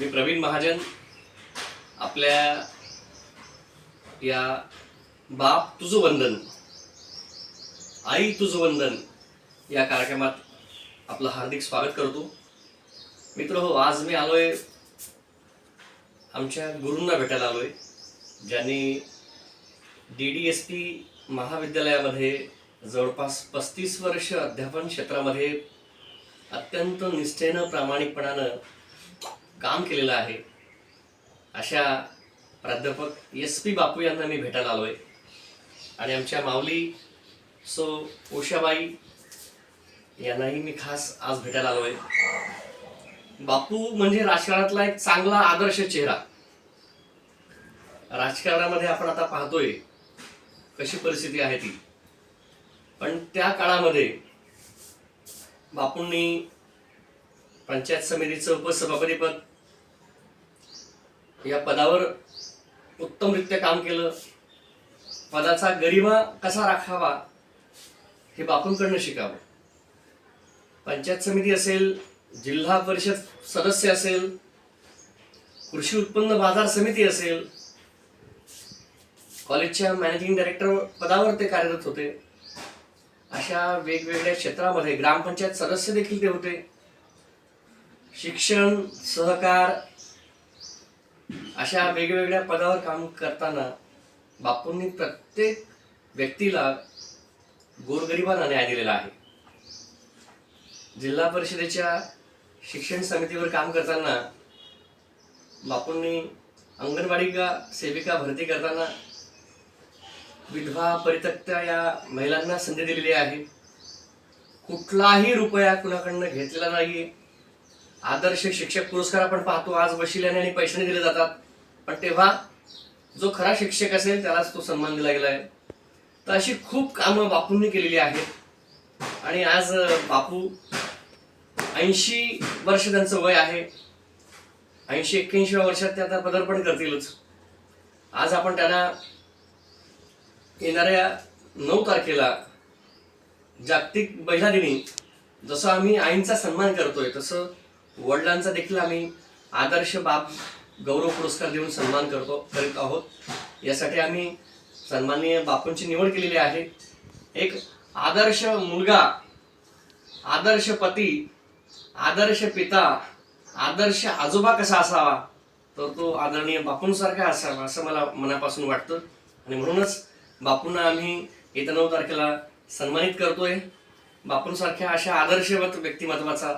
मी प्रवीण महाजन आपल्या या बाप तुझं वंदन आई तुझं वंदन या कार्यक्रमात आपलं हार्दिक स्वागत करतो. मित्र हो आज मी आलोय आमच्या गुरूंना भेटायला आलोय ज्यांनी डी डी एस पी महाविद्यालयामध्ये जवळपास पस्तीस वर्ष अध्यापन क्षेत्रामध्ये अत्यंत निष्ठेनं प्रामाणिकपणानं काम केलेलं आहे. अशा प्राध्यापक एस पी बापू यांना मी भेटायला आलोय. आणि आमच्या माऊली सो उषाबाई यांनाही मी खास आज भेटायला आलोय. बापू म्हणजे राजकारणातला एक चांगला आदर्श चेहरा. राजकारणामध्ये आपण आता पाहतोय कशी परिस्थिती आहे ती. पण त्या काळामध्ये बापूंनी पंचायत समितीचं उपसभापतीपद या पदावर उत्तमरित्या काम केलं. पदाचा गरिमा कसा राखावा हे बापूंकडनं शिकावं. पंचायत समिती असेल जिल्हा परिषद सदस्य असेल कृषी उत्पन्न बाजार समिती असेल कॉलेजच्या मॅनेजिंग डायरेक्टर पदावर ते कार्यरत होते. अशा वेगवेगळ्या क्षेत्रामध्ये ग्रामपंचायत सदस्य देखील ते होते. शिक्षण सहकार अशा वेगवेगळ्या पदावर काम करताना बापूंनी प्रत्येक व्यक्तीला गोरगरिबांना न्याय दिलेला आहे. जिल्हा परिषदेच्या शिक्षण समितीवर काम करताना बापूंनी अंगणवाडी का सेविका भरती करताना विधवा परित्यक्त्या या महिलांना संधी दिलेली आहे. कुठलाही रुपया कुणाकडनं घेतलेला नाहीये. आदर्श शिक्षक पुरस्कार आपण पाहतो. आज वशिल्याने आणि पैशाने दिले जातात. पण तेव्हा जो खरा शिक्षक असेल त्यालाच तो सन्मान दिला गेला आहे. तर अशी खूप कामं बापूंनी केलेली आहेत. आणि आज बापू ऐंशी वर्ष त्यांचं वय आहे. ऐंशी एक्क्याऐंशी वर्षात ते आता पदार्पण करतीलच. आज आपण त्यांना येणाऱ्या नऊ तारखेला जागतिक महिला दिनी जसं आम्ही आईंचा सन्मान करतोय तसं वडिलांचा देखील आम्ही आदर्श बाप गौरव पुरस्कार देऊन सन्मान करतो करीत आहोत. यासाठी आम्ही सन्माननीय बापूंची निवड केलेली आहे. एक आदर्श मुलगा आदर्श पती आदर्श पिता आदर्श आजोबा कसा असावा तर तो आदरणीय बापूंसारखा असावा असं मला मनापासून वाटतं. आणि म्हणूनच बापूंना आम्ही येत्या नऊ तारखेला सन्मानित करतोय. बापूंसारख्या अशा आदर्शवत व्यक्तिमत्वाचा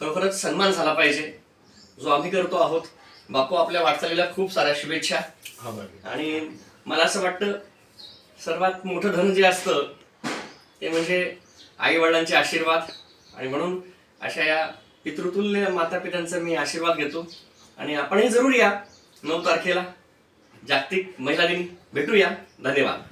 खरोखरच सन्मान झाला पाहिजे. जो आम्ही करतो आहोत बापू आपल्या वाटचालीला खूप साऱ्या शुभेच्छा. आणि मला असं वाटतं सर्वात मोठं धन जे असतं ते म्हणजे आई वडिलांचे आशीर्वाद. आणि म्हणून अशा या पितृतुल्य माता पित्यांचा मी आशीर्वाद घेतो. आणि आपणही जरूर या नऊ तारखेला जागतिक महिला दिन. भेटूया. धन्यवाद.